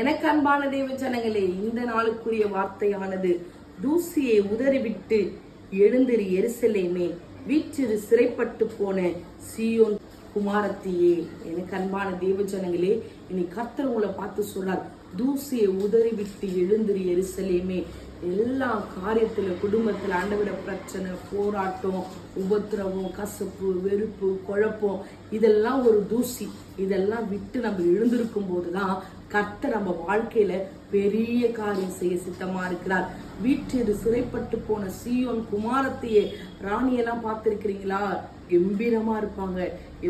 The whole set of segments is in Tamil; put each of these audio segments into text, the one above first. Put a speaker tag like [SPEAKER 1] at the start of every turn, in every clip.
[SPEAKER 1] எனக்கு அன்பான தெய்வ ஜனங்களே இந்த நாளுக்குரிய வார்த்தையானது தூசியை உதறிவிட்டு எழுந்திரு எரிசலேமே வீற்றிரு சிறைப்பட்டு போன சியோன் குமாரத்தியே. எனக்கு அன்பான தேவ ஜனங்களே இனி கர்த்தர் உங்களை பார்த்து சொல்றார் தூசியை உதறிவிட்டு எழுந்திரு எரிசலேமே. எல்லா காரியத்தில் குடும்பத்தில் ஆண்டவிட பிரச்சனை போராட்டம் உபத்திரவம் கசப்பு வெறுப்பு குழப்பம் இதெல்லாம் ஒரு தூசி. இதெல்லாம் விட்டு நம்ம எழுந்திருக்கும் போது தான் கர்த்தர் நம்ம வாழ்க்கையில பெரிய காரியம் செய்ய சித்தமா இருக்கிறார். வீட்டில் சிறைப்பட்டு போன சியோன் குமாரத்தையே ராணியெல்லாம் பார்த்திருக்கிறீங்களா? கம்பீரமாக இருப்பாங்க.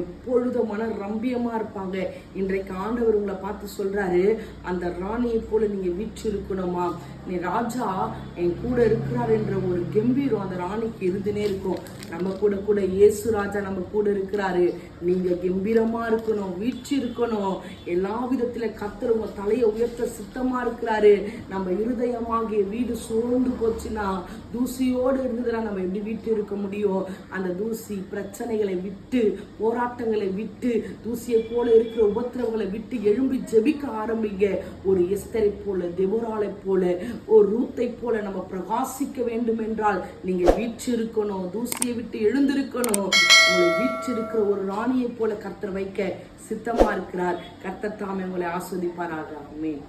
[SPEAKER 1] எப்பொழுதும் மன ரம்பியமாக இருப்பாங்க. இன்றைக்கு ஆண்டவர் உங்களை பார்த்து சொல்கிறாரு அந்த ராணியை போல நீங்கள் வீற்று இருக்கணுமா நீ ராஜா என் கூட இருக்கிறார் என்ற ஒரு கம்பீரம் அந்த ராணிக்கு இருந்துனே இருக்கும். நம்ம கூட கூட இயேசு ராஜா நம்ம கூட இருக்கிறாரு. நீங்கள் கம்பீரமாக இருக்கணும் வீற்று இருக்கணும் எல்லா விதத்தில் கத்தர் உங்கள் தலையை உயர்த்த சுத்தமாக இருக்கிறாரு. நம்ம இருதயமாகிய வீடு சோர்ந்து போச்சுன்னா தூசியோடு இருந்ததுன்னா நம்ம எப்படி வீட்டு இருக்க முடியும்? அந்த தூசி பிரச்சனைகளை விட்டு போராட்டங்களை விட்டு தூசியை போல இருக்கிற உபத்திரவங்களை விட்டு எழும்பி ஜெபிக்க ஆரம்பிங்க. ஒரு எஸ்தரை போல தெபோராலை போல ஒரு ரூத்தை போல நம்ம பிரகாசிக்க வேண்டும் என்றால் நீங்க இருக்கணும் தூசியை விட்டு எழுந்திருக்கணும். உங்களை இருக்கிற ஒரு ராணியை போல கர்த்தர் வைக்க சித்தமா இருக்கிறார். கர்த்தர் தாமே உங்களை ஆஸ்வதிப்பாராக. ஆமென்.